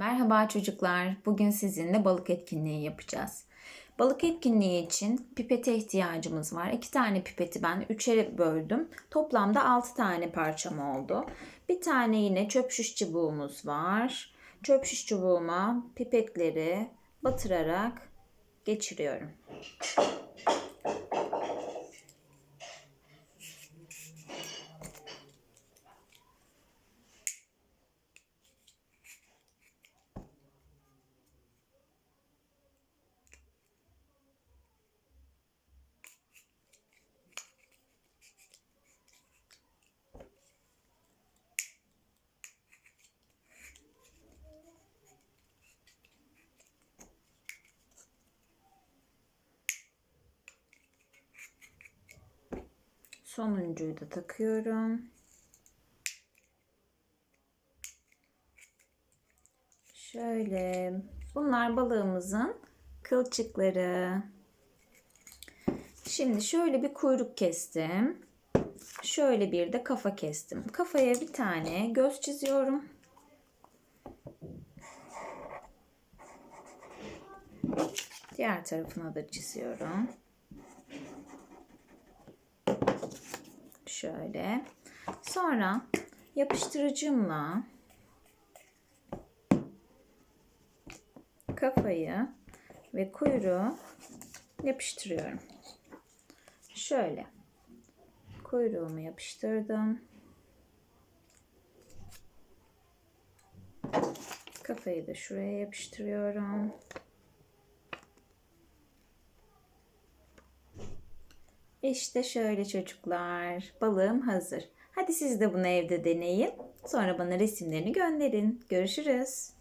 Merhaba çocuklar. Bugün sizinle balık etkinliği yapacağız. Balık etkinliği için pipete ihtiyacımız var. İki tane pipeti ben üçe böldüm. Toplamda altı tane parçam oldu. Bir tane yine çöp şiş çubuğumuz var. Çöp şiş çubuğuma pipetleri batırarak geçiriyorum. Sonuncuyu da takıyorum. Şöyle. Bunlar balığımızın kılçıkları. Şimdi şöyle bir kuyruk kestim. Şöyle bir de kafa kestim. Kafaya bir tane göz çiziyorum. Diğer tarafına da çiziyorum. Şöyle. Sonra yapıştırıcımla kafayı ve kuyruğu yapıştırıyorum. Şöyle. Kuyruğumu yapıştırdım. Kafayı da şuraya yapıştırıyorum. İşte şöyle çocuklar. Balığım hazır. Hadi siz de bunu evde deneyin. Sonra bana resimlerini gönderin. Görüşürüz.